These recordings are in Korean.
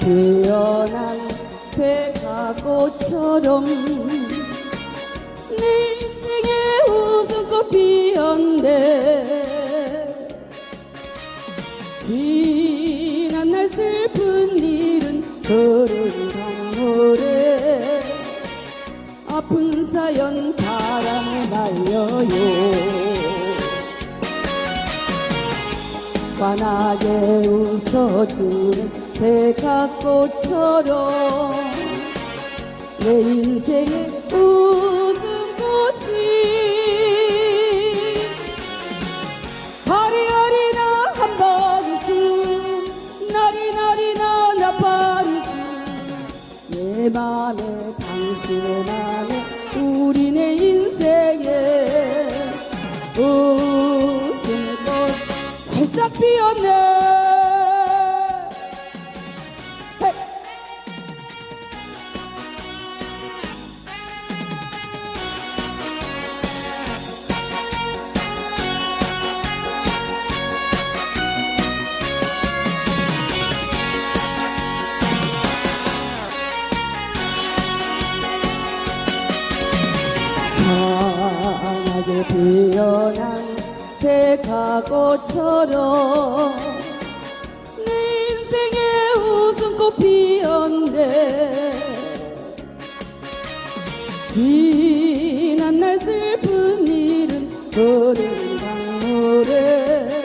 피어난 백화꽃처럼 내 인생에 웃음꽃 피었네. 지난 날 슬픈 일은 흐른 강물에 아픈 사연 바람에 날려요 환하게 웃어주는 백화꽃처럼 내 인생의 웃음꽃이 하리하리나 한바리스 나리나리나 나파리스 내 맘에 당신의 맘에 우리네 인생 피었네 헤이! 환하게 피어난 백화꽃처럼 내 인생에 웃음꽃 피었네. 지난 날 슬픈 일은 흐른 강물에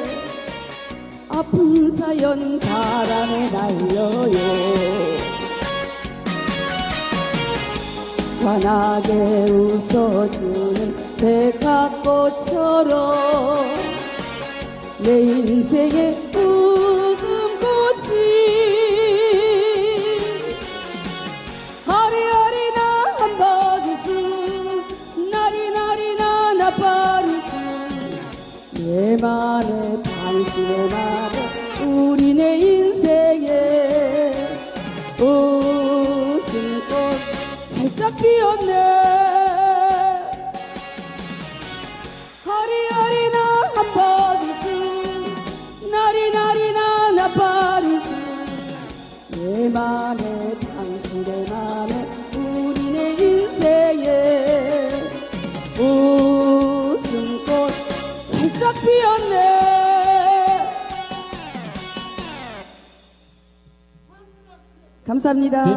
아픈 사연 바람에 날려요. 환하게 웃어주는 백화꽃처럼 내 인생의 웃음꽃이 하리하리나 한바리스 나리나리 나 나파리스 내 맘에 당신의 맘에 우리네 인생에 웃음꽃 활짝 피었네 감사합니다. 네,